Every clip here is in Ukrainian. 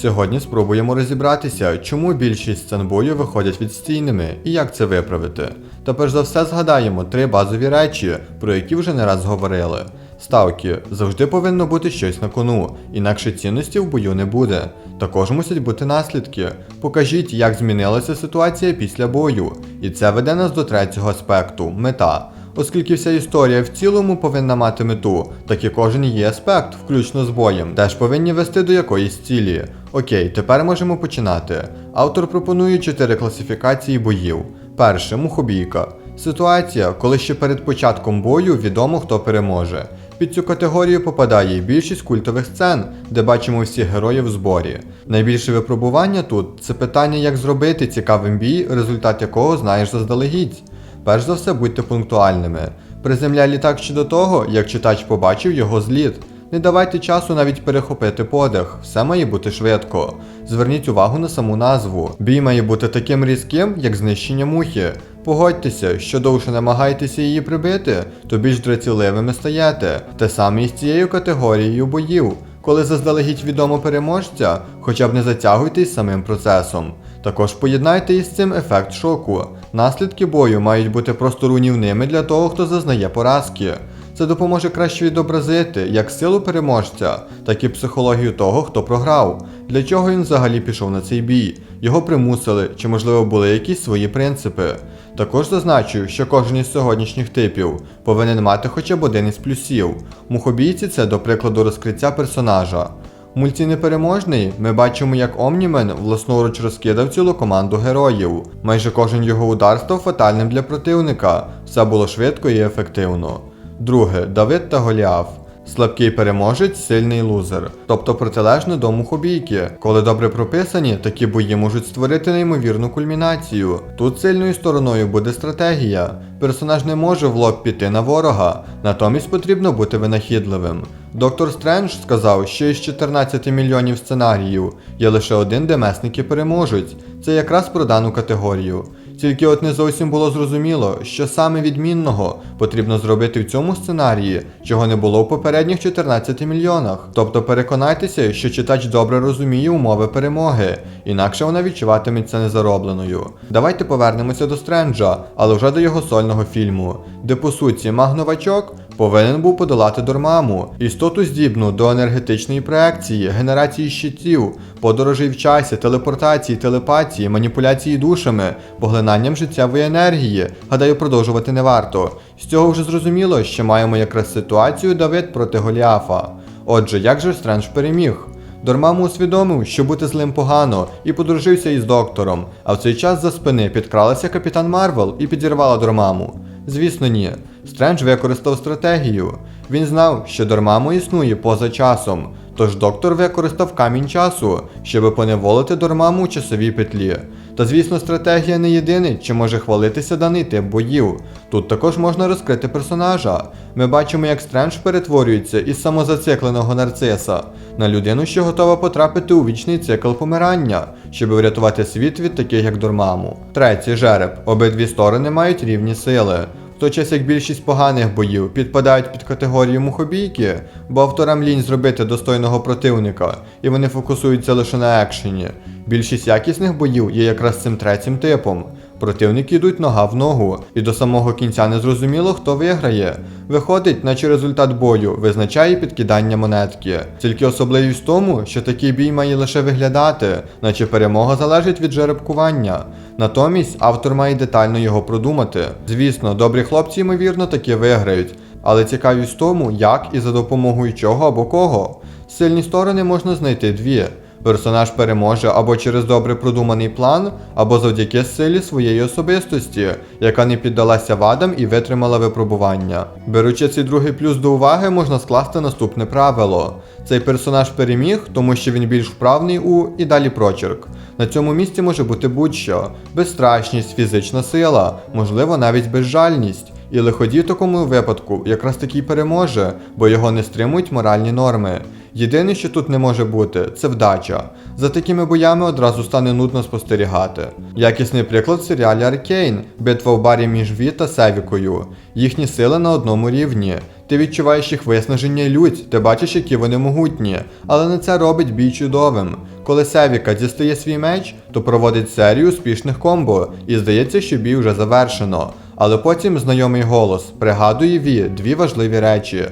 Сьогодні спробуємо розібратися, чому більшість сцен бою виходять відстійними і як це виправити. Та перш за все згадаємо три базові речі, про які вже не раз говорили. Ставки завжди повинно бути щось на кону, інакше цінності в бою не буде. Також мусять бути наслідки. Покажіть, як змінилася ситуація після бою. І це веде нас до третього аспекту мета. Оскільки вся історія в цілому повинна мати мету, так і кожен її аспект, включно з боєм, теж повинні вести до якоїсь цілі. Окей, тепер можемо починати. Автор пропонує чотири класифікації боїв. Перше мухобійка. Ситуація, коли ще перед початком бою відомо, хто переможе. Під цю категорію попадає і більшість культових сцен, де бачимо всіх героїв в зборі. Найбільше випробування тут це питання, як зробити цікавим бій, результат якого знаєш заздалегідь. Перш за все, будьте пунктуальними. Приземляй літак ще до того, як читач побачив його зліт. Не давайте часу навіть перехопити подих, все має бути швидко. Зверніть увагу на саму назву. Бій має бути таким різким, як знищення мухи. Погодьтеся, що довше намагаєтеся її прибити, то більш дратівливими стаєте. Те саме і з цією категорією боїв. Коли заздалегідь відомо переможця, хоча б не затягуйтесь самим процесом. Також поєднайте із цим ефект шоку. Наслідки бою мають бути просто руйнівними для того, хто зазнає поразки. Це допоможе краще відобразити як силу переможця, так і психологію того, хто програв. Для чого він взагалі пішов на цей бій? Його примусили, чи можливо були якісь свої принципи. Також зазначу, що кожен із сьогоднішніх типів повинен мати хоча б один із плюсів. Мухобійці це до прикладу розкриття персонажа. В непереможний ми бачимо, як Омнімен власноруч розкидав цілу команду героїв. Майже кожен його удар став фатальним для противника. Все було швидко і ефективно. Друге Давид та Голіаф. Слабкий переможець, сильний лузер, тобто протилежно до мухобійки. Коли добре прописані, такі бої можуть створити неймовірну кульмінацію. Тут сильною стороною буде стратегія. Персонаж не може в лоб піти на ворога, натомість потрібно бути винахідливим. Доктор Стрендж сказав, що із 14 мільйонів сценаріїв є лише один, де месники переможуть. Це якраз про дану категорію. Тільки от не зовсім було зрозуміло, що саме відмінного потрібно зробити в цьому сценарії, чого не було в попередніх 14 мільйонах. Тобто переконайтеся, що читач добре розуміє умови перемоги, інакше вона відчуватиметься незаробленою. Давайте повернемося до Стренджа, але вже до його сольного фільму, де по суті маг-новачок повинен був подолати Дормаму, істоту здібну до енергетичної проекції, генерації щитів, подорожей в часі, телепортації, телепатії, маніпуляції душами, поглинанням життєвої енергії. Гадаю, продовжувати не варто. З цього вже зрозуміло, що маємо якраз ситуацію Давид проти Голіафа. Отже, як же Стрендж переміг? Дормаму усвідомив, що бути злим погано, і подружився із доктором, а в цей час за спини підкралася капітан Марвел і підірвала Дормаму. Звісно, ні. Стрендж використав стратегію. Він знав, що Дормаму існує поза часом, тож доктор використав камінь часу, щоб поневолити Дормаму у часовій петлі. Та звісно, стратегія не єдине, чи може хвалитися даний тип боїв. Тут також можна розкрити персонажа. Ми бачимо, як Стрендж перетворюється із самозацикленого нарциса на людину, що готова потрапити у вічний цикл помирання, щоб врятувати світ від таких, як Дормаму. Третій жереб. Обидві сторони мають рівні сили. В той час як більшість поганих боїв підпадають під категорію мухобійки, бо авторам лінь зробити достойного противника, і вони фокусуються лише на екшені. Більшість якісних боїв є якраз цим третім типом. Противники йдуть нога в ногу, і до самого кінця не зрозуміло, хто виграє. Виходить, наче результат бою визначає підкидання монетки. Тільки особливість в тому, що такий бій має лише виглядати, наче перемога залежить від жеребкування. Натомість автор має детально його продумати. Звісно, добрі хлопці, ймовірно, таки виграють, але цікавість в тому, як і за допомогою чого або кого. Сильні сторони можна знайти дві. Персонаж переможе або через добре продуманий план, або завдяки силі своєї особистості, яка не піддалася вадам і витримала випробування. Беручи цей другий плюс до уваги, можна скласти наступне правило: цей персонаж переміг, тому що він більш вправний у і далі прочерк. На цьому місці може бути будь-що: безстрашність, фізична сила, можливо, навіть безжальність. І лиходій в такому випадку якраз таки переможе, бо його не стримують моральні норми. Єдине, що тут не може бути, це вдача. За такими боями одразу стане нудно спостерігати. Якісний приклад в серіалі Аркейн, битва в барі між Ві та Севікою. Їхні сили на одному рівні. Ти відчуваєш їх виснаження і лють, ти бачиш, які вони могутні, але не це робить бій чудовим. Коли Севіка дістає свій меч, то проводить серію успішних комбо, і здається, що бій вже завершено. Але потім знайомий голос пригадує Ві дві важливі речі.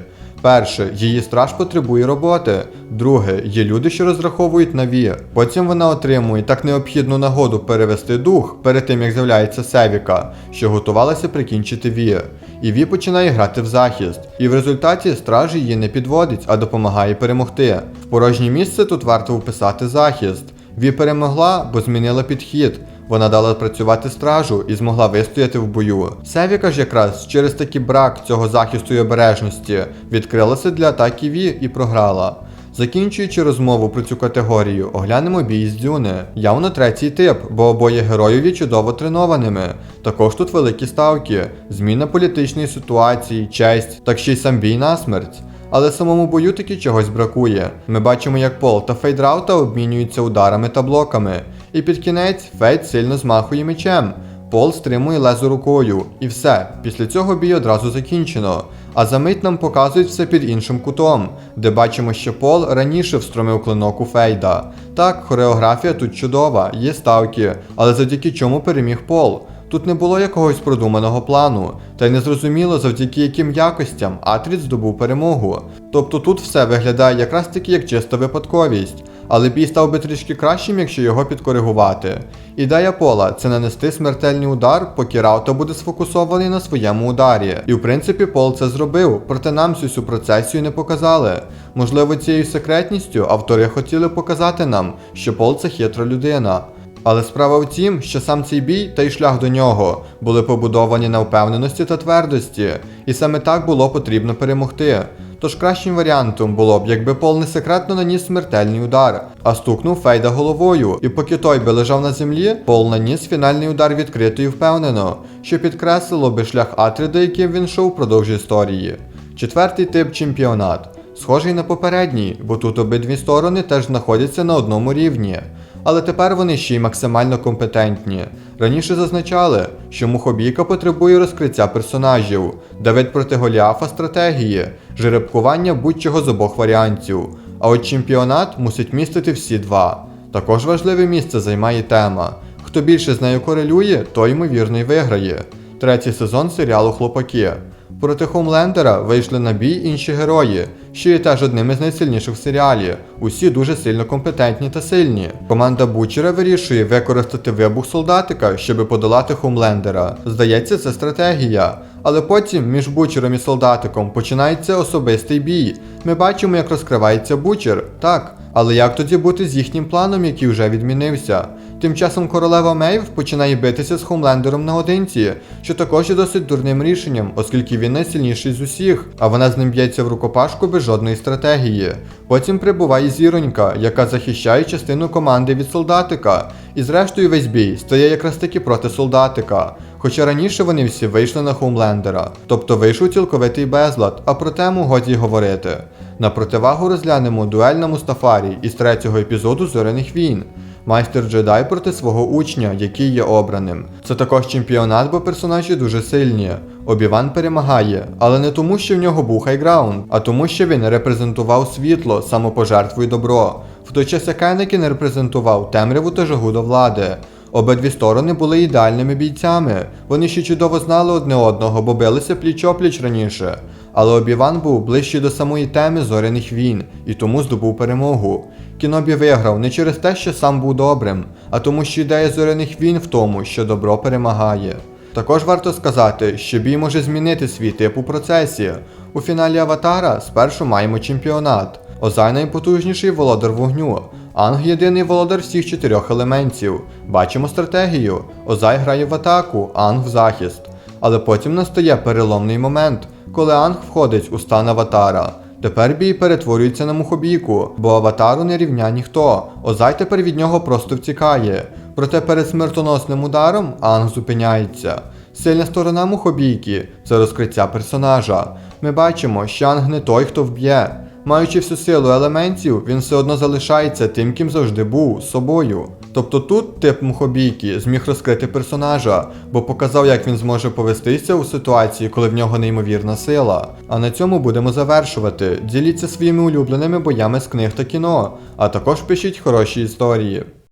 Перше, її страж потребує роботи. Друге, є люди, що розраховують на Ві. Потім вона отримує так необхідну нагоду перевести дух перед тим, як з'являється Севіка, що готувалася прикінчити Ві. І Ві починає грати в захист. І в результаті страж її не підводить, а допомагає перемогти. В порожнє місце тут варто вписати захист. Ві перемогла, бо змінила підхід. Вона дала працювати стражу і змогла вистояти в бою. Севіка ж якраз через такий брак цього захисту і обережності відкрилася для атаки Ві і програла. Закінчуючи розмову про цю категорію, оглянемо бій з Дзюни. Явно третій тип, бо обоє героїв є чудово тренованими. Також тут великі ставки, зміна політичної ситуації, честь, так ще й сам бій на смерть. Але самому бою таки чогось бракує. Ми бачимо, як Пол та Фейдраута обмінюються ударами та блоками. І під кінець Фейд сильно змахує мечем. Пол стримує лезо рукою, і все. Після цього бій одразу закінчено. А за мить нам показують все під іншим кутом, де бачимо, що Пол раніше встромив клинок у Фейда. Так, хореографія тут чудова, є ставки, але завдяки чому переміг Пол. Тут не було якогось продуманого плану, та й не зрозуміло завдяки яким якостям Атріт здобув перемогу. Тобто тут все виглядає якраз таки як чиста випадковість, але бій став би трішки кращим, якщо його підкоригувати. Ідея пола це нанести смертельний удар, поки Раута буде сфокусований на своєму ударі. І в принципі Пол це зробив, проте нам всю цю процесію не показали. Можливо, цією секретністю автори хотіли показати нам, що Пол це хитра людина. Але справа в тім, що сам цей бій та й шлях до нього були побудовані на впевненості та твердості, і саме так було потрібно перемогти. Тож кращим варіантом було б, якби Пол не секретно наніс смертельний удар, а стукнув Фейда головою, і поки той би лежав на землі, Пол наніс фінальний удар відкрито і впевнено, що підкреслило би шлях Атріда, яким він йшов впродовж історії. Четвертий тип чемпіонат. Схожий на попередній, бо тут обидві сторони теж знаходяться на одному рівні. Але тепер вони ще й максимально компетентні. Раніше зазначали, що мухобійка потребує розкриття персонажів, Давид проти Голіафа стратегії, жеребкування будь-чого з обох варіантів. А от чемпіонат мусить містити всі два. Також важливе місце займає тема. Хто більше з нею корелює, той ймовірно й виграє. Третій сезон серіалу Хлопаки. Проти Хомлендера вийшли на бій інші герої, що є теж одним із найсильніших в серіалі. Усі дуже сильно компетентні та сильні. Команда Бучера вирішує використати вибух солдатика, щоб подолати Хомлендера. Здається, це стратегія. Але потім між Бучером і солдатиком починається особистий бій. Ми бачимо, як розкривається Бучер, так. Але як тоді бути з їхнім планом, який вже відмінився? Тим часом королева Мейв починає битися з Хомлендером наодинці, що також є досить дурним рішенням, оскільки він найсильніший з усіх, а вона з ним б'ється в рукопашку без жодної стратегії. Потім прибуває зіронька, яка захищає частину команди від солдатика, і зрештою весь бій стає якраз таки проти солдатика. Хоча раніше вони всі вийшли на Хоумлендера, тобто вийшов цілковитий безлад, а про тему годі говорити. На противагу розглянемо дуель на Мустафарі із третього епізоду Зоряних війн. Майстер джедай проти свого учня, який є обраним. Це також чемпіонат, бо персонажі дуже сильні. Обіван перемагає, але не тому, що в нього був хайграунд, а тому, що він репрезентував світло, самопожертву і добро. В той час як Енекін репрезентував темряву та жагу до влади. Обидві сторони були ідеальними бійцями. Вони ще чудово знали одне одного, бо билися пліч-опліч раніше. Але Обіван був ближчий до самої теми зоряних війн і тому здобув перемогу. Кінобі виграв не через те, що сам був добрим, а тому, що ідея зоряних війн в тому, що добро перемагає. Також варто сказати, що бій може змінити свій тип у процесі. У фіналі Аватара спершу маємо чемпіонат. Озай найпотужніший володар вогню. Анг єдиний володар всіх чотирьох елементів. Бачимо стратегію. Озай грає в атаку, Анг в захист. Але потім настає переломний момент, коли Анг входить у стан аватара. Тепер бій перетворюється на мухобійку, бо аватару не рівня ніхто. Озай тепер від нього просто втікає. Проте перед смертоносним ударом Анг зупиняється. Сильна сторона мухобійки це розкриття персонажа. Ми бачимо, що Анг не той, хто вб'є. Маючи всю силу елементів, він все одно залишається тим, ким завжди був собою. Тобто тут тип мухобійки зміг розкрити персонажа, бо показав, як він зможе повестися у ситуації, коли в нього неймовірна сила. А на цьому будемо завершувати. Діліться своїми улюбленими боями з книг та кіно, а також пишіть хороші історії.